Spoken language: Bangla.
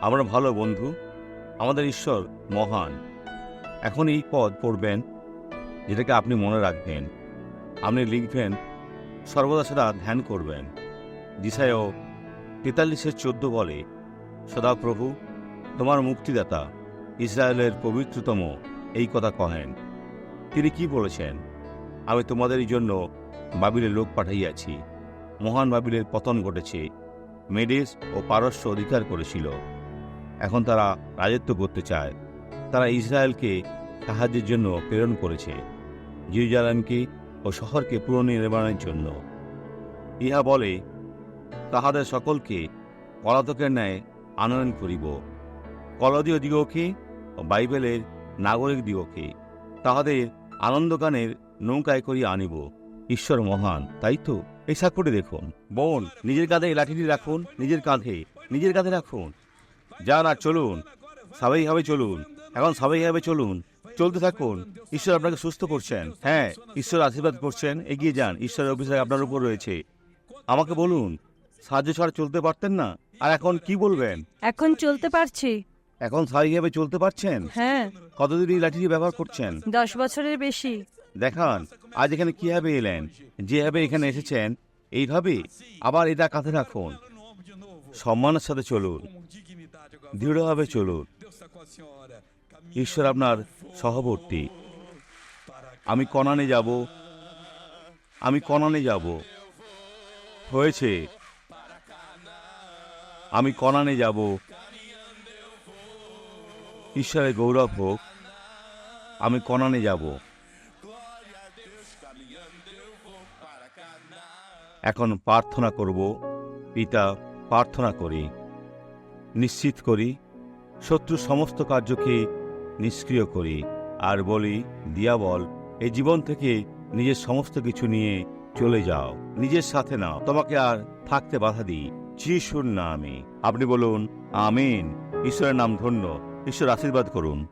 আমরা ভালো বন্ধু। আমাদের ঈশ্বর মহান। এখন এই পদ পড়বেন, যেটাকে আপনি মনে রাখবেন। আপনি লিখবেন, সর্বদা সেটা ধ্যান করবেন। দিশায়ও তেতাল্লিশের চোদ্দ বলে, সদা প্রভু, তোমার মুক্তিদাতা, ইসরায়েলের পবিত্রতম, এই কথা কহেন। তিনি কি বলেছেন? আমি তোমাদের জন্য বাবিলের লোক পাঠাইয়াছি। মহান বাবিলের পতন ঘটেছে। মেডেস ও পারস্য অধিকার করেছিল। এখন তারা রাজত্ব করতে চায়। তারা ইসরায়েলকে সাহায্যের জন্য প্রেরণ করেছে, জিরুজালামকে ও শহরকে পুনর্নির্মাণের জন্য। ইহা বলে, তাহাদের সকলকে পলাতকের ন্যায় আনয়ন করিব। কলদীয় দিগকে ও বাইবেলের নাগরিক দিগকে তাহাদের আনন্দগানের নৌকায় করিয়া আনিব। ঈশ্বর মহান, তাই তো? এই সাক্ষ্যটি দেখুন। বোন, নিজের কাঁধে লাঠিটি রাখুন, নিজের কাঁধে নিজের কাঁধে রাখুন। যান আর চলুন। স্বাভাবিকভাবে চলুন। এখন স্বাভাবিকভাবে চলুন। চলতে থাকুন। ঈশ্বর আপনাকে সুস্থ করছেন। হ্যাঁ ঈশ্বর আশীর্বাদ করছেন। এগিয়ে যান। ঈশ্বরের অভিষেক আপনার উপর রয়েছে। আমাকে বলুন সাহায্য ছাড়া চলতে পারতেন না? আর এখন কি বলবেন? এখন চলতে পারছি। এখন স্বাভাবিকভাবে চলতে পারছেন? হ্যাঁ। কতদিন এই লাঠিটি ব্যবহার করছেন? দশ বছরের বেশি। দেখান আজ এখানে কীভাবে এলেন? যেভাবে এখানে এসেছেন এইভাবে আবার এটা কাঁধে রাখুন। সম্মানের সাথে চলুন। দৃঢ়ভাবে চলুন। ঈশ্বর আপনার সহবর্তী। আমি কনানে যাব। আমি কনানে যাব। হয়েছে। আমি কনানে যাব। ঈশ্বরের গৌরব হোক, আমি কনানে যাব। এখন প্রার্থনা করব। পিতা, প্রার্থনা করি। নিশ্চিত করি, শত্রু সমস্ত কার্যকে নিষ্ক্রিয় করি। আর বলি দিয়া বল এই জীবন থেকে নিজের সমস্ত কিছু নিয়ে চলে যাও, নিজের সাথে নাও, তোমাকে আর থাকতে বাধা দিই। যিশুর নামে। আপনি বলুন, আমিন। ঈশ্বরের নাম ধন্য। ঈশ্বর আশীর্বাদ করুন।